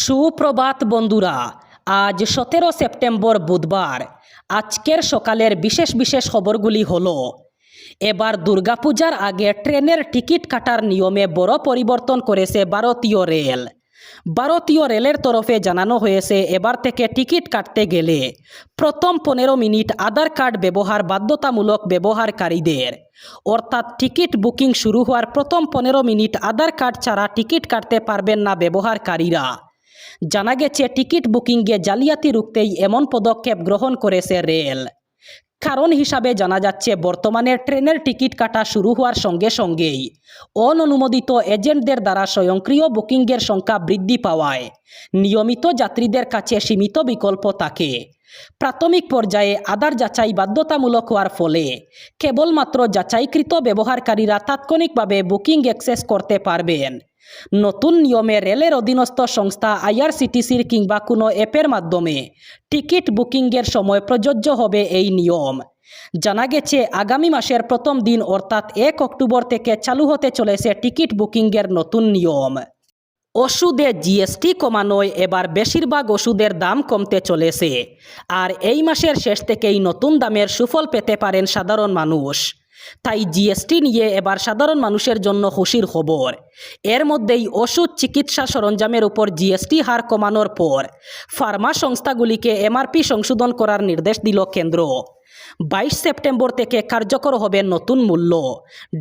সুপ্রভাত বন্ধুরা, আজ সতেরো সেপ্টেম্বর বুধবার। আজকের সকালের বিশেষ বিশেষ খবরগুলি হল, এবার দুর্গাপূজার আগে ট্রেনের টিকিট কাটার নিয়মে বড় পরিবর্তন করেছে ভারতীয় রেল। ভারতীয় রেলের তরফে জানানো হয়েছে, এবার থেকে টিকিট কাটতে গেলে প্রথম পনেরো মিনিট আধার কার্ড ব্যবহার বাধ্যতামূলক ব্যবহারকারীদের। অর্থাৎ টিকিট বুকিং শুরু হওয়ার প্রথম পনেরো মিনিট আধার কার্ড ছাড়া টিকিট কাটতে পারবেন না ব্যবহারকারীরা। জানা গেছে, টিকিট বুকিংয়ে জালিয়াতি রুখতেই এমন পদক্ষেপ গ্রহণ করেছে রেল। কারণ হিসাবে জানা যাচ্ছে, বর্তমানে ট্রেনের টিকিট কাটা শুরু হওয়ার সঙ্গে সঙ্গেই অননুমোদিত এজেন্টদের দ্বারা স্বয়ংক্রিয় বুকিংয়ের সংখ্যা বৃদ্ধি পাওয়ায় নিয়মিত যাত্রীদের কাছে সীমিত বিকল্প থাকে। প্রাথমিক পর্যায়ে আধার যাচাই বাধ্যতামূলক হওয়ার ফলে কেবলমাত্র যাচাইকৃত ব্যবহারকারীরা তাৎক্ষণিকভাবে বুকিং অ্যাক্সেস করতে পারবেন। নতুন নিয়মে রেলের অধীনস্থ সংস্থা আইআরসিটিসির কিংবা কোনো অ্যাপের মাধ্যমে টিকিট বুকিংয়ের সময় প্রযোজ্য হবে এই নিয়ম। জানা গেছে, আগামী মাসের প্রথম দিন অর্থাৎ এক অক্টোবর থেকে চালু হতে চলেছে টিকিট বুকিংয়ের নতুন নিয়ম। ওষুধে জিএসটি কমানোয় এবার বেশিরভাগ ওষুধের দাম কমতে চলেছে। আর এই মাসের শেষ থেকেই নতুন দামের সুফল পেতে পারেন সাধারণ মানুষ। তাই জিএসটি নিয়ে এবার সাধারণ মানুষের জন্য খুশির খবর। এর মধ্যেই ওষুধ চিকিৎসা সরঞ্জামের উপর জিএসটি হার কমানোর পর ফার্মা সংস্থাগুলিকে এমআরপি সংশোধন করার নির্দেশ দিল কেন্দ্র। বাইশ সেপ্টেম্বর থেকে কার্যকর হবে নতুন মূল্য।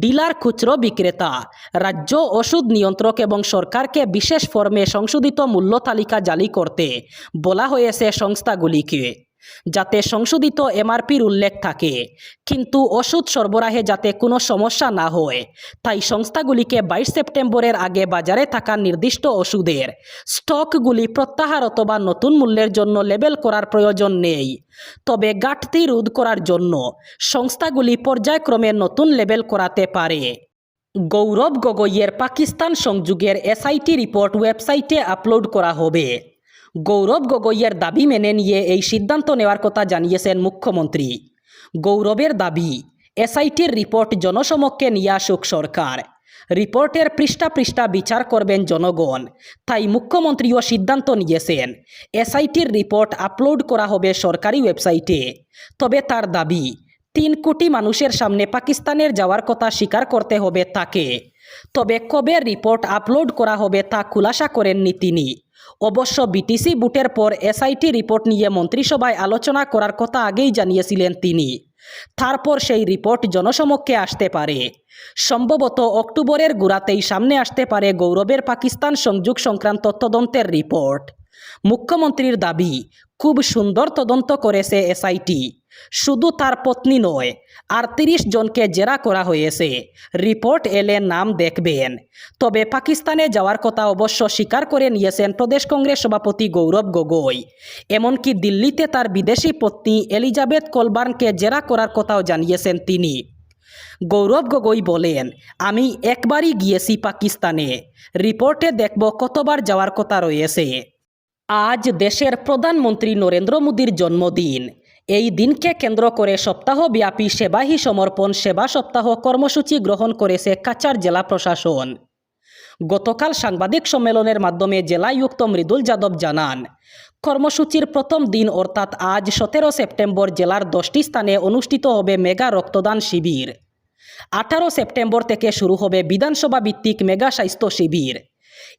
ডিলার খুচরো বিক্রেতা, রাজ্য ওষুধ নিয়ন্ত্রক এবং সরকারকে বিশেষ ফর্মে সংশোধিত মূল্য তালিকা জালি করতে বলা হয়েছে সংস্থাগুলিকে। যাতে সংশোধিত এমআরপির উল্লেখ থাকে। কিন্তু ওষুধ সরবরাহে যাতে কোনো সমস্যা না হয়, তাই সংস্থাগুলিকে বাইশ সেপ্টেম্বরের আগে বাজারে থাকা নির্দিষ্ট ওষুধের স্টকগুলি প্রত্যাহার অথবা নতুন মূল্যের জন্য লেবেল করার প্রয়োজন নেই। তবে ঘাটতি রোধ করার জন্য সংস্থাগুলি পর্যায়ক্রমে নতুন লেবেল করাতে পারে। গৌরব গগৈয়ের পাকিস্তান সংযোগের এসআইটি রিপোর্ট ওয়েবসাইটে আপলোড করা হবে। গৌরব গগৈয়ের দাবি মেনে নিয়ে এই সিদ্ধান্ত নেওয়ার কথা জানিয়েছেন মুখ্যমন্ত্রী। গৌরবের দাবি, এসআইটির রিপোর্ট জনসমক্ষে নিয়ে আসুক সরকার। রিপোর্টের পৃষ্ঠা পৃষ্ঠা বিচার করবেন জনগণ। তাই মুখ্যমন্ত্রীও সিদ্ধান্ত নিয়েছেন, এসআইটির রিপোর্ট আপলোড করা হবে সরকারি ওয়েবসাইটে। তবে তার দাবি, তিন কোটি মানুষের সামনে পাকিস্তানের যাওয়ার কথা স্বীকার করতে হবে তাকে। তবে কবে রিপোর্ট আপলোড করা হবে তা খুলাসা করেননি তিনি। অবশ্য বিটিসি বুটের পর এসআইটি রিপোর্ট নিয়ে মন্ত্রিসভায় আলোচনা করার কথা আগেই জানিয়েছিলেন তিনি। তারপর সেই রিপোর্ট জনসমক্ষে আসতে পারে। সম্ভবত অক্টোবরের গোড়াতেই সামনে আসতে পারে গৌরবের পাকিস্তান সংযোগ সংক্রান্ত তদন্তের রিপোর্ট। মুখ্যমন্ত্রীর দাবি, খুব সুন্দর তদন্ত করেছে এসআইটি। শুধু তার পত্নী নয়, আর তিরিশ জনকে জেরা করা হয়েছে। রিপোর্ট এলে নাম দেখবেন। তবে পাকিস্তানে যাওয়ার কথা অবশ্য স্বীকার করে নিয়েছেন প্রদেশ কংগ্রেস সভাপতি গৌরব গগৈ। এমনকি দিল্লিতে তার বিদেশি পত্নী এলিজাবেথ কলবার্নকে জেরা করার কথাও জানিয়েছেন তিনি। গৌরব গগৈ বলেন, আমি একবারই গিয়েছি পাকিস্তানে। রিপোর্টে দেখব কতবার যাওয়ার কথা রয়েছে। আজ দেশের প্রধানমন্ত্রী নরেন্দ্র মোদীর জন্মদিন। এই দিনকে কেন্দ্র করে সপ্তাহব্যাপী সেবাহী সমর্পণ সেবা সপ্তাহ কর্মসূচি গ্রহণ করেছে কাচার জেলা প্রশাসন। গতকাল সাংবাদিক সম্মেলনের মাধ্যমে জেলায়ুক্ত মৃদুল যাদব জানান, কর্মসূচির প্রথম দিন অর্থাৎ আজ সতেরো সেপ্টেম্বর জেলার দশটি স্থানে অনুষ্ঠিত হবে মেগা রক্তদান শিবির। আঠারো সেপ্টেম্বর থেকে শুরু হবে বিধানসভা ভিত্তিক মেগা স্বাস্থ্য শিবির।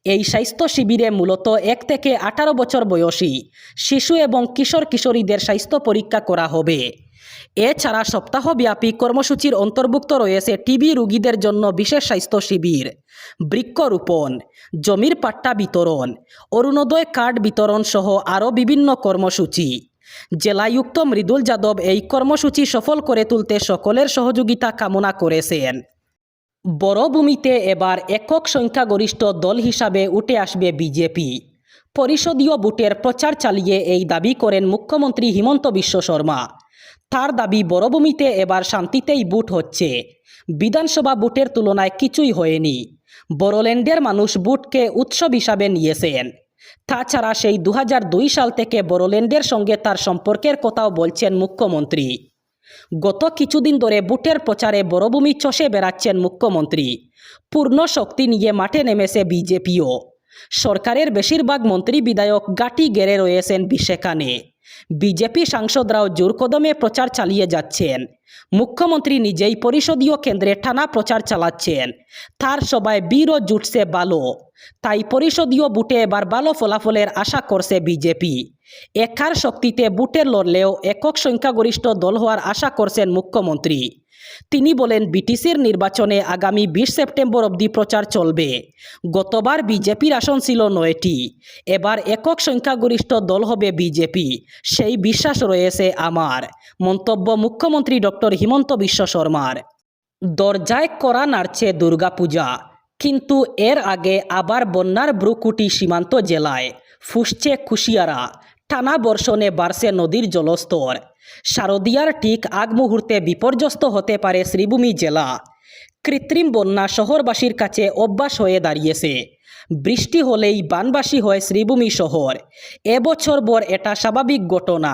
এই স্বাস্থ্য শিবিরে মূলত এক থেকে আঠারো বছর বয়সী শিশু এবং কিশোর কিশোরীদের স্বাস্থ্য পরীক্ষা করা হবে। এছাড়া সপ্তাহব্যাপী কর্মসূচির অন্তর্ভুক্ত রয়েছে টিবি রোগীদের জন্য বিশেষ স্বাস্থ্য শিবির, বৃক্ষরোপণ, জমির পাট্টা বিতরণ, অরুণোদয় কার্ড বিতরণ সহ আরও বিভিন্ন কর্মসূচি। জেলায়ুক্ত মৃদুল যাদব এই কর্মসূচি সফল করে তুলতে সকলের সহযোগিতা কামনা করেছেন। বড়ভূমিতে এবার একক সংখ্যাগরিষ্ঠ দল হিসাবে উঠে আসবে বিজেপি। পরিষদীয় বুটের প্রচার চালিয়ে এই দাবি করেন মুখ্যমন্ত্রী হিমন্ত বিশ্ব শর্মা। তার দাবি বড়ভূমিতে এবার শান্তিতেই বুট হচ্ছে। বিধানসভা বুটের তুলনায় কিছুই হয়নি। বড়োল্যান্ডের মানুষ বুটকে উৎসব হিসাবে নিয়েছেন। তাছাড়া সেই দু হাজার দুই সাল থেকে বড়োল্যান্ডের সঙ্গে তার সম্পর্কের কথাও বলছেন মুখ্যমন্ত্রী। গত কিছুদিন ধরে বুটের প্রচারে বড়ভূমি চষে বেড়াচ্ছেন মুখ্যমন্ত্রী। পূর্ণ শক্তি নিয়ে মাঠে নেমেছে বিজেপিও। সরকারের বেশিরভাগ মন্ত্রী বিধায়ক গাটি গেড়ে রয়েছেন সেখানে বিজেপি সাংসদরাও জোর কদমে প্রচার চালিয়ে যাচ্ছেন। মুখ্যমন্ত্রী নিজেই পরিষদীয় কেন্দ্রে টানা প্রচার চালাচ্ছেন। তার সবাই বীরও জুটছে ভালো তাই পরিষদীয় বুটে এবার ভালো ফলাফলের আশা করছে বিজেপি। একার শক্তিতে বুটে লড়লেও একক সংখ্যাগরিষ্ঠ দল হওয়ার আশা করছেন মুখ্যমন্ত্রী। তিনি বলেন বিটিসির নির্বাচনে আগামী বিশ সেপ্টেম্বর অবধি প্রচার চলবে। গতবার বিজেপির আসন ছিল নয়টি। এবার একক সংখ্যাগরিষ্ঠ দল হবে বিজেপি। সেই বিশ্বাস রয়েছে আমার। মন্তব্য মুখ্যমন্ত্রী ডক্টর হিমন্ত বিশ্ব শর্মার। দরজায় করা নাড়ছে দুর্গাপূজা। কিন্তু এর আগে আবার বন্যার ব্রুকুটি সীমান্ত জেলায় ফুসছে কুশিয়ারা টানা বর্ষণে বাড়ছে নদীর জলস্তর। শারদিয়ার ঠিক আগ মুহূর্তে বিপর্যস্ত হতে পারে শ্রীভূমি জেলা। কৃত্রিম বন্যা শহরবাসীর কাছে অভ্যাস হয়ে দাঁড়িয়েছে। বৃষ্টি হলেই বানবাসী হয় শ্রীভূমি শহর। এবছর বর এটা স্বাভাবিক ঘটনা।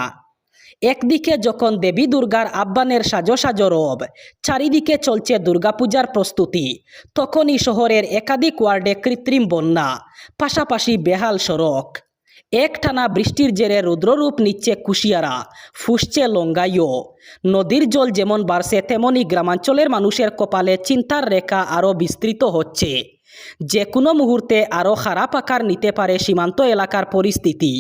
একদিকে যখন দেবী দুর্গার আহ্বানের সাজো সাজো রব, চারিদিকে চলছে দুর্গাপূজার প্রস্তুতি, তখনই শহরের একাধিক ওয়ার্ডে কৃত্রিম বন্যা, পাশাপাশি বেহাল সড়ক। একটানা বৃষ্টির জেরে রুদ্ররূপ নিচ্ছে কুশিয়ারা, ফুসছে লঙ্গাইও। নদীর জল যেমন বাড়ছে তেমনই গ্রামাঞ্চলের মানুষের কপালে চিন্তার রেখা আরও বিস্তৃত হচ্ছে। যে কোনো মুহূর্তে আরও খারাপ আকার নিতে পারে সীমান্ত এলাকার পরিস্থিতি।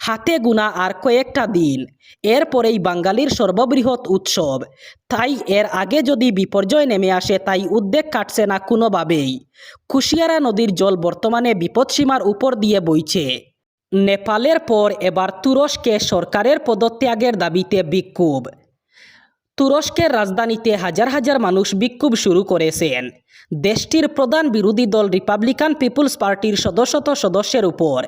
হাতে গুনা আর কয়েকটা দিন, এরপরেই বাঙালির সর্ববৃহৎ উৎসব। তাই এর আগে যদি বিপর্যয় নেমে আসে, তাই উদ্বেগ কাটছে না কোনোভাবেই। কুশিয়ারা নদীর জল বর্তমানে বিপদসীমার উপর দিয়ে বইছে। নেপালের পর এবার তুরস্কে সরকারের পদত্যাগের দাবিতে বিক্ষোভ। তুরস্কের রাজধানীতে হাজার হাজার মানুষ বিক্ষোভ শুরু করেছেন। দেশটির প্রধান বিরোধী দল রিপাবলিকান পিপুলস পার্টির শত সদস্যের উপর।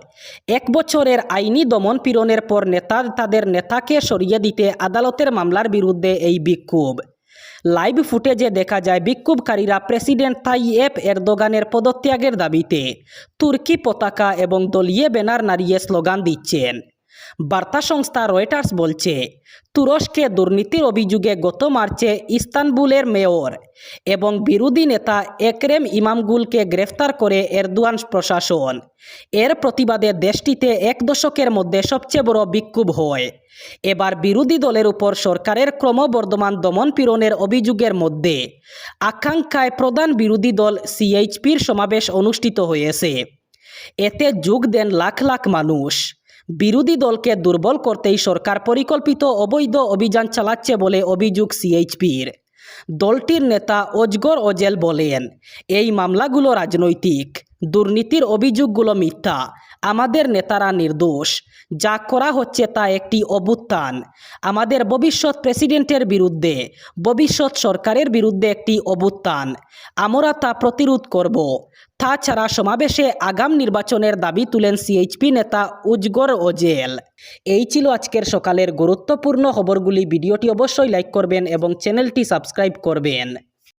এক বছরের আইনি দমন পীড়নের পর নেতা, তাদের নেতাকে সরিয়ে দিতে আদালতের মামলার বিরুদ্ধে এই বিক্ষোভ। লাইভ ফুটেজে দেখা যায় বিক্ষোভকারীরা প্রেসিডেন্ট তাইয়েপ এরদোগানের পদত্যাগের দাবিতে। তুর্কি পতাকা এবং দলীয় ব্যানার নাড়িয়ে স্লোগান দিচ্ছেন। বার্তা সংস্থা রয়টার্স বলছে, তুরস্কে দুর্নীতির অভিযোগে গত মার্চে ইস্তানবুলের মেয়র এবং বিরোধী নেতা একরেম ইমামগুলকে গ্রেফতার করে এরদোয়ান প্রশাসন। এর প্রতিবাদে দেশটিতে এক দশকের মধ্যে সবচেয়ে বড় বিক্ষোভ হয়। এবার বিরোধী দলের উপর সরকারের ক্রমবর্ধমান দমন পীড়নের অভিযোগের মধ্যে আকাঙ্ক্ষায় প্রধান বিরোধী দল সিএইচপির সমাবেশ অনুষ্ঠিত হয়েছে। এতে যোগ দেন লাখ লাখ মানুষ। বিরোধী দলকে দুর্বল করতেই সরকার পরিকল্পিত অবৈধ অভিযান চালাচ্ছে বলে অভিযোগ সিএইচপির। দলটির নেতা অজগর অজেল বলেন, এই মামলাগুলো রাজনৈতিক। দুর্নীতির অভিযোগগুলো মিথ্যা। আমাদের নেতারা নির্দোষ। যা করা হচ্ছে তা একটি অভ্যুত্থান। আমাদের ভবিষ্যৎ প্রেসিডেন্টের বিরুদ্ধে, ভবিষ্যৎ সরকারের বিরুদ্ধে একটি অভ্যুত্থান। আমরা তা প্রতিরোধ করব। তাছাড়া সমাবেশে আগাম নির্বাচনের দাবি তুলেন সিএইচপি নেতা উজগর ওজেল। এই ছিল আজকের সকালের গুরুত্বপূর্ণ খবরগুলি। ভিডিওটি অবশ্যই লাইক করবেন এবং চ্যানেলটি সাবস্ক্রাইব করবেন।